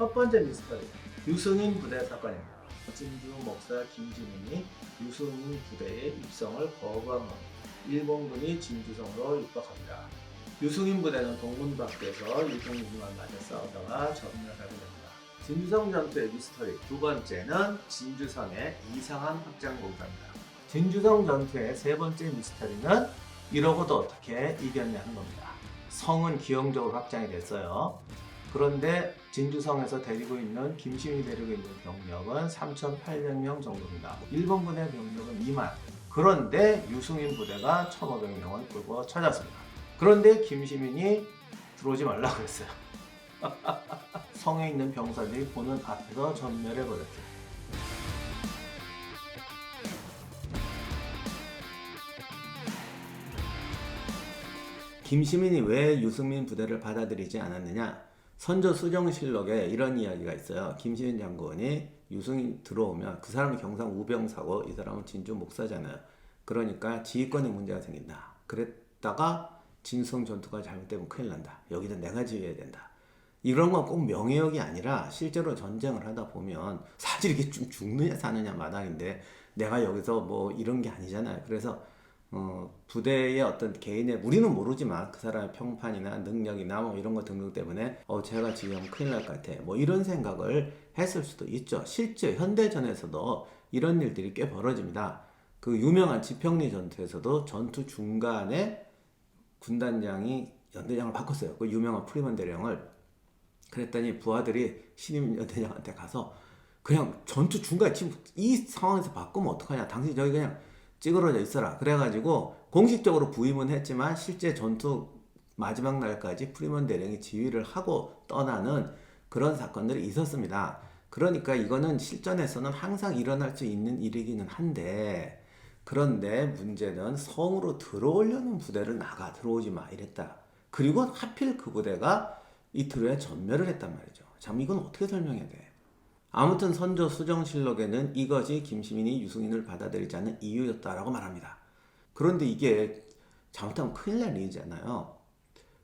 첫 번째 미스터리 유승인 부대 사건입니다. 진주 목사 김지민이 유승인 부대의 입성을 거부한 겁니다. 일본군이 진주성으로 입박합니다. 유승인 부대는 동문 밖에서 일본군과 맞아 싸우다가 전멸하게 됩니다. 진주성 전투의 미스터리 두 번째는 진주성의 이상한 확장 공사입니다. 진주성 전투의 세 번째 미스터리는 이러고도 어떻게 이겼냐는 겁니다. 성은 기형적으로 확장이 됐어요. 그런데 진주성에서 데리고 있는 김시민이 데리고 있는 병력은 3,800명 정도입니다. 일본군의 병력은 2만. 그런데 유승인 부대가 1,500명을 끌고 찾았습니다. 그런데 김시민이 들어오지 말라고 했어요. 성에 있는 병사들이 보는 앞에서 전멸해 버렸죠. 김시민이 왜 유승민 부대를 받아들이지 않았느냐? 선조 수정실록에 이런 이야기가 있어요. 김시민 장군이 유승민 들어오면 그 사람이 경상 우병사고 이 사람은 진주 목사잖아요. 그러니까 지휘권에 문제가 생긴다. 그랬다가 진성 전투가 잘못되면 큰일 난다. 여기는 내가 지휘해야 된다. 이런 건 꼭 명예욕이 아니라 실제로 전쟁을 하다 보면 사실 이게 좀 죽느냐 사느냐 마당인데 내가 여기서 뭐 이런 게 아니잖아요. 그래서 어, 부대의 어떤 개인의 우리는 모르지만 그 사람의 평판이나 능력이나 뭐 이런 거 등등 때문에 어 제가 지금 큰일 날 것 같아. 뭐 이런 생각을 했을 수도 있죠. 실제 현대전에서도 이런 일들이 꽤 벌어집니다. 그 유명한 지평리 전투에서도 전투 중간에 군단장이 연대장을 바꿨어요. 그 유명한 프리먼 대령을. 그랬더니 부하들이 신임 연대장한테 가서 그냥 전투 중간에 지금 이 상황에서 바꾸면 어떡하냐. 당신 저기 그냥 찌그러져 있어라. 그래가지고 공식적으로 부임은 했지만 실제 전투 마지막 날까지 프리먼 대령이 지휘를 하고 떠나는 그런 사건들이 있었습니다. 그러니까 이거는 실전에서는 항상 일어날 수 있는 일이기는 한데 그런데 문제는 성으로 들어오려는 부대를 나가 들어오지 마 이랬다. 그리고 하필 그 부대가 이틀 후에 전멸을 했단 말이죠. 참 이건 어떻게 설명해야 돼? 아무튼 선조 수정실록에는 이것이 김시민이 유승인을 받아들이지 않는 이유였다라고 말합니다. 그런데 이게 잘못하면 큰일 날 일이잖아요.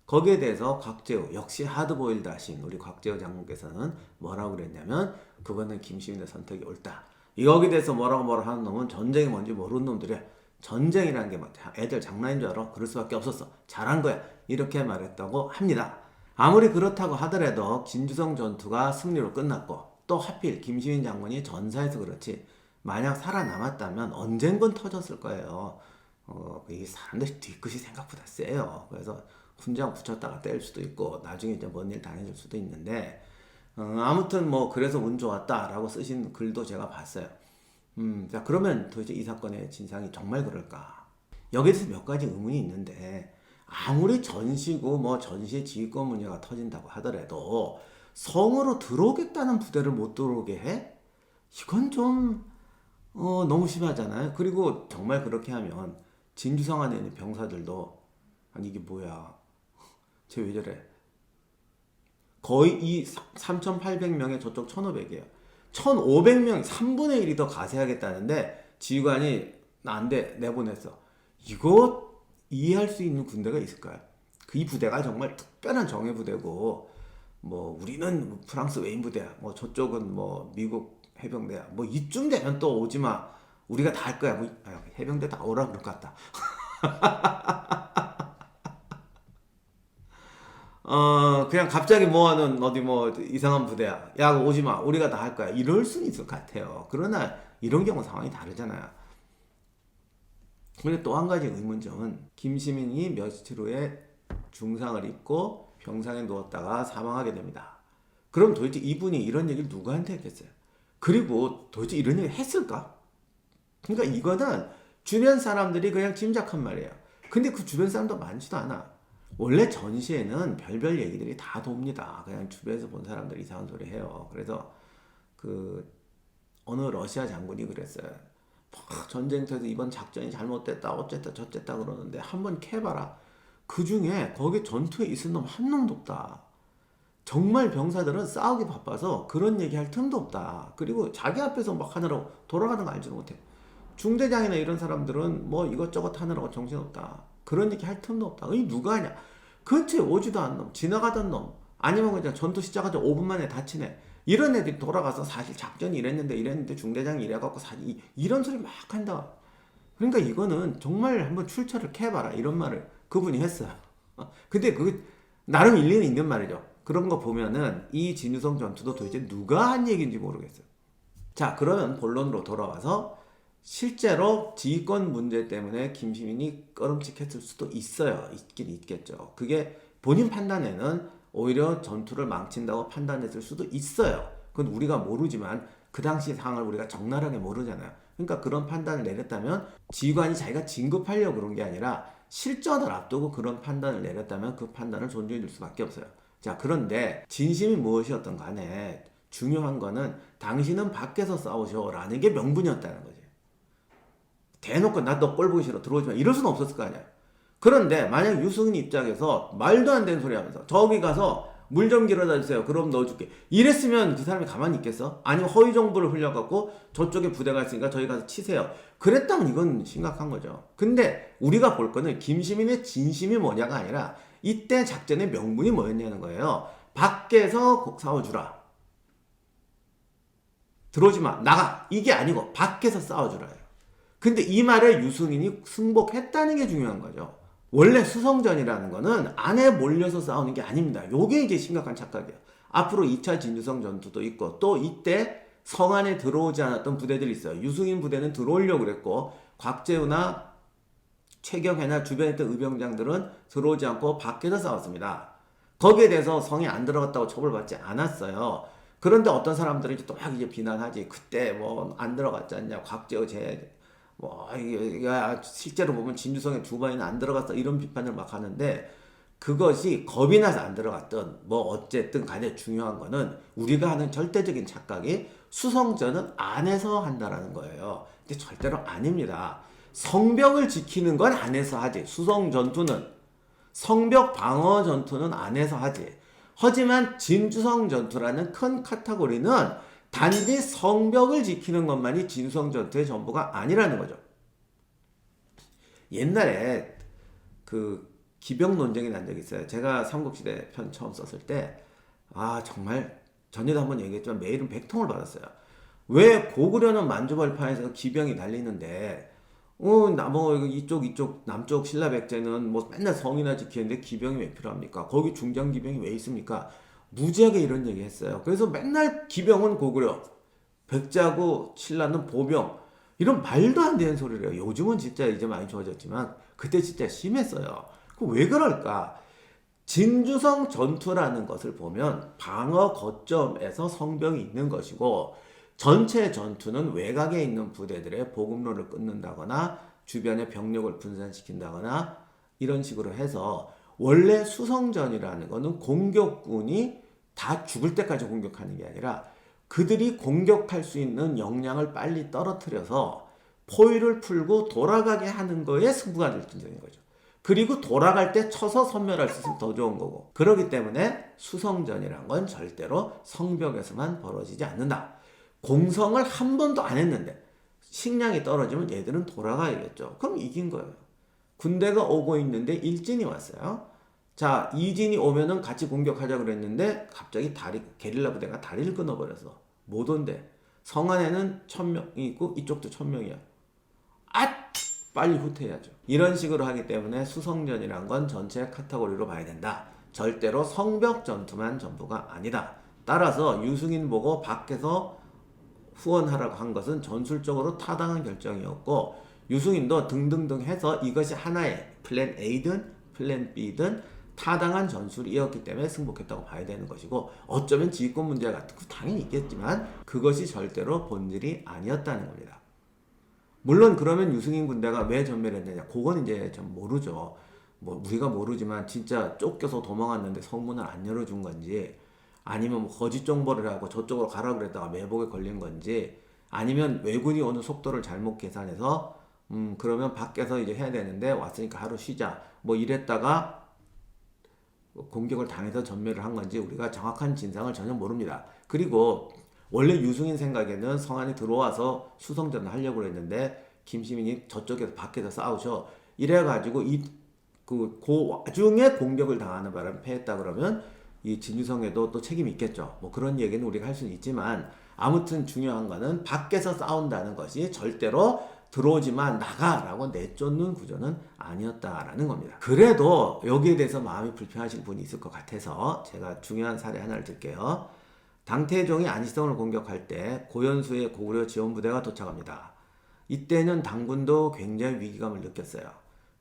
거기에 대해서 곽재우 역시 하드보일드 하신 우리 곽재우 장군께서는 뭐라고 그랬냐면 그거는 김시민의 선택이 옳다. 여기 대해서 뭐라고 뭐라 하는 놈은 전쟁이 뭔지 모르는 놈들이야. 전쟁이라는 게막 애들 장난인 줄 알아? 그럴 수밖에 없었어. 잘한 거야. 이렇게 말했다고 합니다. 아무리 그렇다고 하더라도 진주성 전투가 승리로 끝났고 또 하필 김시민 장군이 전사해서 그렇지 만약 살아남았다면 언젠건 터졌을 거예요. 어, 이 사람들 뒤끝이 생각보다 세요. 그래서 훈장 붙였다가 뗄 수도 있고 나중에 이제 뭔 일 당해질 수도 있는데 어, 아무튼 뭐 그래서 운 좋았다라고 쓰신 글도 제가 봤어요. 음, 자 그러면 도대체 이 사건의 진상이 정말 그럴까? 여기에 대해서 몇 가지 의문이 있는데 아무리 전시고 뭐 전시 지휘권 문제가 터진다고 하더라도 성으로 들어오겠다는 부대를 못 들어오게 해? 이건 좀 어, 너무 심하잖아요. 그리고 정말 그렇게 하면 진주성 안에 있는 병사들도 아니 이게 뭐야? 쟤 왜 저래? 거의 이 3,800명에 저쪽 1,500이에요. 1,500명 3분의 1이 더 가세하겠다는데 지휘관이 나안돼 내보냈어. 이거 이해할 수 있는 군대가 있을까요? 그 이 부대가 정말 특별한 정예 부대고 뭐 우리는 프랑스 외인 부대야. 뭐 저쪽은 뭐 미국 해병대야. 뭐 이쯤 되면 또 오지 마. 우리가 다 할 거야. 뭐 아, 해병대 다 오라 그럴 것 같다. 어 그냥 갑자기 모아는 어디 뭐 이상한 부대야. 야 오지 마. 우리가 다 할 거야. 이럴 수는 있을 것 같아요. 그러나 이런 경우 상황이 다르잖아요. 근데 또한 가지 의문점은 김시민이 며칠 후에 중상을 입고 병상에 누웠다가 사망하게 됩니다. 그럼 도대체 이분이 이런 얘기를 누구한테 했겠어요? 그리고 도대체 이런 얘기 했을까? 그러니까 이거는 주변 사람들이 그냥 짐작한 말이에요. 근데 그 주변 사람도 많지도 않아. 원래 전시에는 별별 얘기들이 다 돕니다. 그냥 주변에서 본 사람들이 이상한 소리 해요. 그래서 그 어느 러시아 장군이 그랬어요. 막 전쟁터에서 이번 작전이 잘못됐다, 어쨌다, 저쨌다 그러는데 한번 캐봐라. 그 중에 거기 전투에 있을 놈한 놈도 없다. 정말 병사들은 싸우기 바빠서 그런 얘기 할 틈도 없다. 그리고 자기 앞에서 막 하느라고 돌아가는 거 알지도 못해. 중대장이나 이런 사람들은 뭐 이것저것 하느라고 정신없다. 그런 얘기 할 틈도 없다. 이 누가 하냐? 근처에 오지도 않는 놈, 지나가던 놈, 아니면 그냥 전투 시작하자 5분 만에 다치네. 이런 애들이 돌아가서 사실 작전이 이랬는데 이랬는데 중대장이 이래갖고 사실 이- 이런 소리 막 한다. 그러니까 이거는 정말 한번 출처를 캐봐라 이런 말을 그분이 했어요. 어, 근데 그 나름 일리는 있는 말이죠. 그런 거 보면은 이 진유성 전투도 도대체 누가 한 얘기인지 모르겠어요. 자 그러면 본론으로 돌아와서 실제로 지휘권 문제 때문에 김시민이 꺼름칙했을 수도 있어요. 있긴 있겠죠. 그게 본인 판단에는 오히려 전투를 망친다고 판단했을 수도 있어요. 그건 우리가 모르지만 그 당시 상황을 우리가 적나라하게 모르잖아요. 그러니까 그런 판단을 내렸다면 지휘관이 자기가 진급하려고 그런 게 아니라 실전을 앞두고 그런 판단을 내렸다면 그 판단을 존중해 줄 수밖에 없어요. 자, 그런데 진심이 무엇이었던 간에 중요한 거는 당신은 밖에서 싸우셔라는 게 명분이었다는 거지. 대놓고 나 너 꼴 보기 싫어 들어오지 마 이럴 수는 없었을 거 아니야. 그런데 만약 유승인 입장에서 말도 안 되는 소리 하면서 저기 가서 물 좀 길어다 주세요. 그럼 넣어줄게. 이랬으면 그 사람이 가만히 있겠어? 아니면 허위 정보를 흘려갖고 저쪽에 부대가 있으니까 저희 가서 치세요. 그랬다면 이건 심각한 거죠. 근데 우리가 볼 거는 김시민의 진심이 뭐냐가 아니라 이때 작전의 명분이 뭐였냐는 거예요. 밖에서 싸워주라. 들어오지 마. 나가. 이게 아니고 밖에서 싸워주라예요. 근데 이 말에 유승인이 승복했다는 게 중요한 거죠. 원래 수성전이라는 거는 안에 몰려서 싸우는 게 아닙니다. 요게 이제 심각한 착각이에요. 앞으로 2차 진주성 전투도 있고 또 이때 성 안에 들어오지 않았던 부대들이 있어요. 유승인 부대는 들어오려고 그랬고 곽재우나 최경혜나 주변에 있던 의병장들은 들어오지 않고 밖에서 싸웠습니다. 거기에 대해서 성에 안 들어갔다고 처벌받지 않았어요. 그런데 어떤 사람들은 또 막 이제 비난하지. 그때 뭐 안 들어갔지 않냐. 곽재우 제, 뭐, 이게, 이게 실제로 보면 진주성에 두 번이나 안 들어갔어. 이런 비판을 막 하는데 그것이 겁이 나서 안 들어갔든 뭐 어쨌든 간에 중요한 거는 우리가 하는 절대적인 착각이 수성전은 안에서 한다라는 거예요. 근데 절대로 아닙니다. 성벽을 지키는 건 안에서 하지. 수성 전투는 성벽 방어 전투는 안에서 하지. 하지만 진주성 전투라는 큰 카테고리는 단지 성벽을 지키는 것만이 진주성 전투의 전부가 아니라는 거죠. 옛날에 그 기병 논쟁이 난 적이 있어요. 제가 삼국시대 편 처음 썼을 때, 아, 정말, 전에도 한번 얘기했지만 메일은 100통을 받았어요. 왜 고구려는 만주벌판에서 기병이 날리는데, 어, 나, 뭐, 이쪽, 이쪽, 남쪽 신라백제는 뭐 맨날 성이나 지키는데 기병이 왜 필요합니까? 거기 중장기병이 왜 있습니까? 무지하게 이런 얘기 했어요. 그래서 맨날 기병은 고구려, 백제하고 신라는 보병, 이런 말도 안 되는 소리를 해요. 요즘은 진짜 이제 많이 좋아졌지만, 그때 진짜 심했어요. 그 왜 그럴까? 진주성 전투라는 것을 보면 방어 거점에서 성병이 있는 것이고 전체 전투는 외곽에 있는 부대들의 보급로를 끊는다거나 주변의 병력을 분산시킨다거나 이런 식으로 해서 원래 수성전이라는 거는 공격군이 다 죽을 때까지 공격하는 게 아니라 그들이 공격할 수 있는 역량을 빨리 떨어뜨려서 포위를 풀고 돌아가게 하는 거에 승부가 결정되는 거죠. 그리고 돌아갈 때 쳐서 섬멸할 수 있으면 더 좋은 거고. 그렇기 때문에 수성전이란 건 절대로 성벽에서만 벌어지지 않는다. 공성을 한 번도 안 했는데 식량이 떨어지면 얘들은 돌아가야겠죠. 그럼 이긴 거예요. 군대가 오고 있는데 일진이 왔어요. 자, 이진이 오면은 같이 공격하자 그랬는데 갑자기 다리 게릴라 부대가 다리를 끊어버려서 못 온대. 성 안에는 천 명이 있고 이쪽도 천 명이야. 아! 빨리 후퇴해야죠. 이런 식으로 하기 때문에 수성전이란 건 전체 카테고리로 봐야 된다. 절대로 성벽 전투만 전부가 아니다. 따라서 유승인 보고 밖에서 후원하라고 한 것은 전술적으로 타당한 결정이었고 유승인도 등등등 해서 이것이 하나의 플랜 A든 플랜 B든 타당한 전술이었기 때문에 승복했다고 봐야 되는 것이고 어쩌면 지휘권 문제 같은 거 당연히 있겠지만 그것이 절대로 본질이 아니었다는 겁니다. 물론 그러면 유승인 군대가 왜 전멸했느냐 그건 이제 좀 모르죠. 뭐 우리가 모르지만 진짜 쫓겨서 도망왔는데 성문을 안 열어준 건지 아니면 뭐 거짓 정보를 하고 저쪽으로 가라 그랬다가 매복에 걸린 건지 아니면 왜군이 오는 속도를 잘못 계산해서 음 그러면 밖에서 이제 해야 되는데 왔으니까 하루 쉬자 뭐 이랬다가 공격을 당해서 전멸을 한 건지 우리가 정확한 진상을 전혀 모릅니다. 그리고 원래 유승인 생각에는 성 안에 들어와서 수성전을 하려고 했는데 김시민이 저쪽에서 밖에서 싸우셔 이래가지고 이 그 그 와중에 공격을 당하는 바람에 패했다 그러면 이 진유성에도 또 책임이 있겠죠. 뭐 그런 얘기는 우리가 할 수는 있지만 아무튼 중요한 거는 밖에서 싸운다는 것이 절대로 들어오지만 나가라고 내쫓는 구조는 아니었다라는 겁니다. 그래도 여기에 대해서 마음이 불편하신 분이 있을 것 같아서 제가 중요한 사례 하나를 들게요. 당태종이 안시성을 공격할 때 고현수의 고구려 지원부대가 도착합니다. 이때는 당군도 굉장히 위기감을 느꼈어요.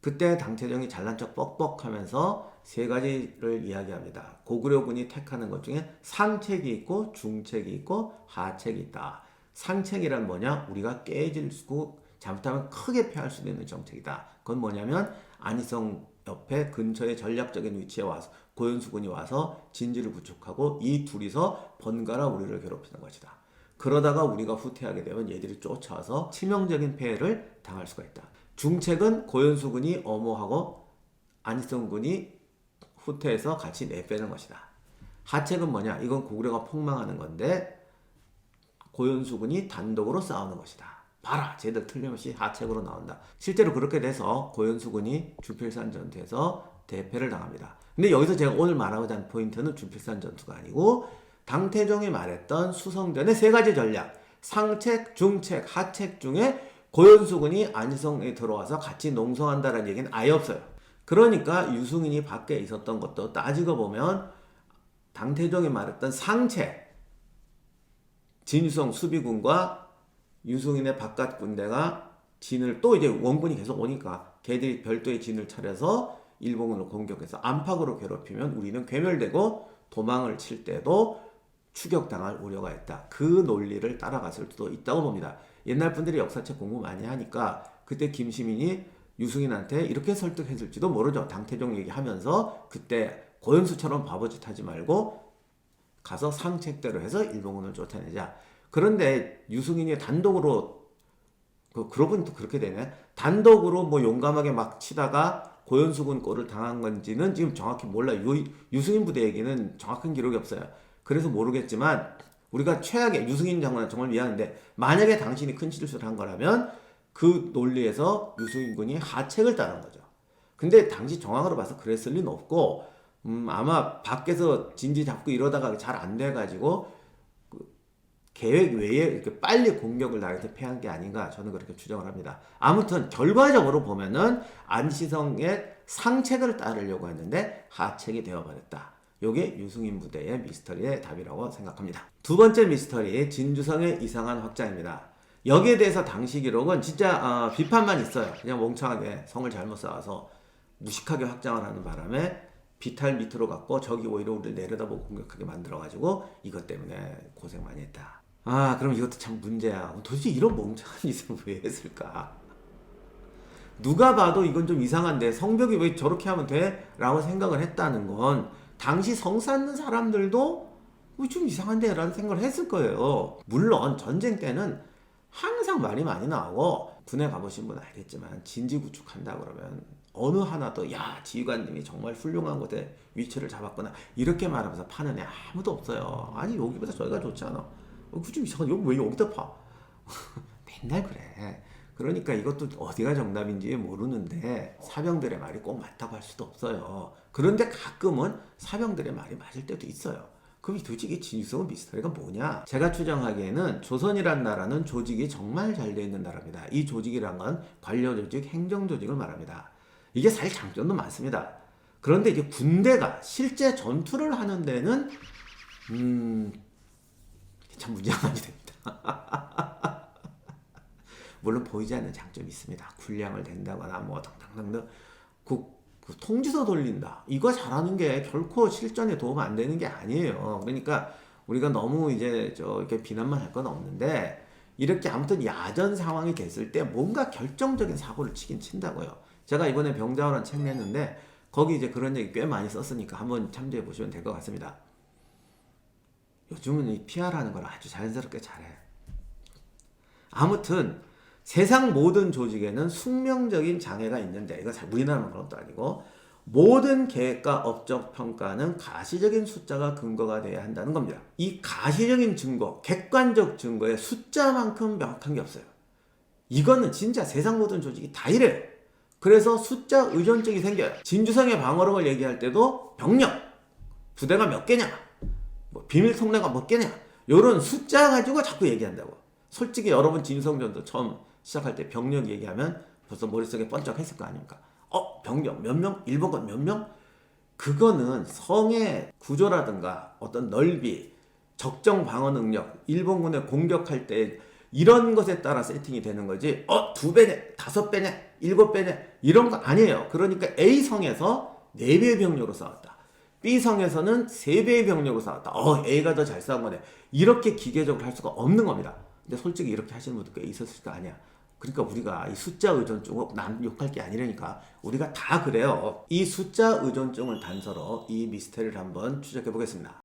그때 당태종이 잘난 척 뻑뻑하면서 세 가지를 이야기합니다. 고구려군이 택하는 것 중에 상책이 있고 중책이 있고 하책이 있다. 상책이란 뭐냐? 우리가 깨질 수 잘못하면 크게 패할 수도 있는 정책이다. 그건 뭐냐면 안희성 옆에 근처에 전략적인 위치에 와서 고현수군이 와서 진지를 구축하고 이 둘이서 번갈아 우리를 괴롭히는 것이다. 그러다가 우리가 후퇴하게 되면 얘들이 쫓아와서 치명적인 폐해를 당할 수가 있다. 중책은 고현수군이 엄호하고 안희성군이 후퇴해서 같이 내빼는 것이다. 하책은 뭐냐? 이건 고구려가 폭망하는 건데 고현수군이 단독으로 싸우는 것이다. 봐라, 쟤들 틀림없이 하책으로 나온다. 실제로 그렇게 돼서 고현수군이 주필산 전투에서 대패를 당합니다. 근데 여기서 제가 오늘 말하고자 하는 포인트는 주필산 전투가 아니고 당태종이 말했던 수성전의 세 가지 전략, 상책, 중책, 하책 중에 고현수군이 안성에 들어와서 같이 농성한다는 얘기는 아예 없어요. 그러니까 유승인이 밖에 있었던 것도 따지고 보면 당태종이 말했던 상책, 진유성 수비군과 유승인의 바깥 군대가 진을 또 이제 원군이 계속 오니까 걔들이 별도의 진을 차려서 일본군을 공격해서 안팎으로 괴롭히면 우리는 괴멸되고 도망을 칠 때도 추격당할 우려가 있다. 그 논리를 따라갔을 수도 있다고 봅니다. 옛날 분들이 역사책 공부 많이 하니까 그때 김시민이 유승인한테 이렇게 설득했을지도 모르죠. 당태종 얘기하면서 그때 고현수처럼 바보짓 하지 말고 가서 상책대로 해서 일본군을 쫓아내자. 그런데 유승인이 단독으로 그 그러고 보니 또 그렇게 되네. 단독으로 뭐 용감하게 막 치다가 고현수군 꼴을 당한 건지는 지금 정확히 몰라 요. 유, 유승인 부대 얘기는 정확한 기록이 없어요. 그래서 모르겠지만 우리가 최악의 유승인 장관 정말 미안한데 만약에 당신이 큰 실수를 한 거라면 그 논리에서 유승인 군이 하책을 따른 거죠. 근데 당시 정황으로 봐서 그랬을 리는 없고 음, 아마 밖에서 진지 잡고 이러다가 잘 안 돼가지고 그 계획 외에 이렇게 빨리 공격을 나한테 패한 게 아닌가 저는 그렇게 추정을 합니다. 아무튼 결과적으로 보면은 안시성의 상책을 따르려고 했는데 하책이 되어버렸다. 요게 유승인 부대의 미스터리의 답이라고 생각합니다. 두 번째 미스터리 진주성의 이상한 확장입니다. 여기에 대해서 당시 기록은 진짜 어, 비판만 있어요. 그냥 멍청하게 성을 잘못 쌓아서 무식하게 확장을 하는 바람에 비탈 밑으로 갔고 저기 오히려 우리를 내려다보고 공격하게 만들어가지고 이것 때문에 고생 많이 했다. 아 그럼 이것도 참 문제야. 도대체 이런 멍청한 짓을 왜 했을까? 누가 봐도 이건 좀 이상한데 성벽이 왜 저렇게 하면 돼? 라고 생각을 했다는 건 당시 성 쌓는 사람들도 어, 좀 이상한데 라는 생각을 했을 거예요. 물론 전쟁 때는 항상 말이 많이 나오고 군에 가보신 분은 알겠지만 진지 구축한다 그러면 어느 하나도 야 지휘관님이 정말 훌륭한 곳에 위치를 잡았거나 이렇게 말하면서 파는 애 아무도 없어요. 아니 여기보다 저기가 좋지 않아. 어, 그좀 이상한 여기 왜 여기다 파? 맨날 그래. 그러니까 이것도 어디가 정답인지 모르는데 사병들의 말이 꼭 맞다고 할 수도 없어요. 그런데 가끔은 사병들의 말이 맞을 때도 있어요. 그럼 도대체 이게 진유성은 미스터리가 뭐냐? 제가 추정하기에는 조선이란 나라는 조직이 정말 잘 돼 있는 나라입니다. 이 조직이란 건 관료 조직, 행정 조직을 말합니다. 이게 사실 장점도 많습니다. 그런데 이제 군대가 실제 전투를 하는 데는 음, 참 문제가 많이 됩니다. 물론 보이지 않는 장점이 있습니다. 군량을 댄다거나 뭐 당당당당 그, 그 통지서 돌린다. 이거 잘하는 게 결코 실전에 도움 안 되는 게 아니에요. 그러니까 우리가 너무 이제 저 이렇게 비난만 할 건 없는데 이렇게 아무튼 야전 상황이 됐을 때 뭔가 결정적인 사고를 치긴 친다고요. 제가 이번에 병자호란 책 냈는데 거기 이제 그런 얘기 꽤 많이 썼으니까 한번 참조해 보시면 될 것 같습니다. 요즘은 이 PR하는 걸 아주 자연스럽게 잘해. 아무튼 세상 모든 조직에는 숙명적인 장애가 있는데 이거 잘 그런 것도 아니고 모든 계획과 업적 평가는 가시적인 숫자가 근거가 돼야 한다는 겁니다. 이 가시적인 증거, 객관적 증거에 숫자만큼 명확한 게 없어요. 이거는 진짜 세상 모든 조직이 다 이래요. 그래서 숫자 의존증이 생겨요. 진주성의 방어력을 얘기할 때도 병력, 부대가 몇 개냐, 뭐 비밀 통로가 몇 개냐, 이런 숫자 가지고 자꾸 얘기한다고. 솔직히 여러분 진성전도 처음 시작할 때 병력 얘기하면 벌써 머릿속에 번쩍했을 거 아닙니까? 어 병력 몇 명? 일본군 몇 명? 그거는 성의 구조라든가 어떤 넓이, 적정 방어 능력, 일본군을 공격할 때 이런 것에 따라 세팅이 되는 거지. 어, 두 배네, 다섯 배네, 일곱 배네 이런 거 아니에요. 그러니까 A 성에서 네 배의 병력으로 싸웠다. B 성에서는 세 배의 병력으로 싸웠다. 어, A가 더잘 싸운 거네. 이렇게 기계적으로 할 수가 없는 겁니다. 근데 솔직히 이렇게 하시는 분들 꽤 있었을 거 아니야. 그러니까 우리가 이 숫자 의존증 남 욕할 게 아니라니까 우리가 다 그래요. 이 숫자 의존증을 단서로 이 미스테리를 한번 추적해 보겠습니다.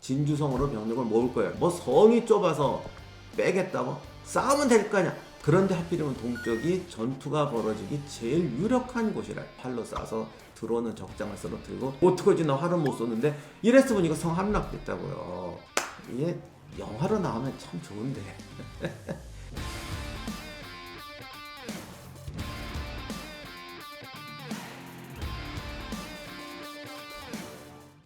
진주성으로 병력을 모을 거예요. 뭐 성이 좁아서 빼겠다고 싸우면 될 거 아니야. 그런데 하필이면 동쪽이 전투가 벌어지기 제일 유력한 곳이라 팔로 쏴서 들어오는 적장을 쓰러뜨리고 어떡하지 나 활은 못 쏘는데 이랬으면 이거 성 함락됐다고요. 이게 영화로 나오면 참 좋은데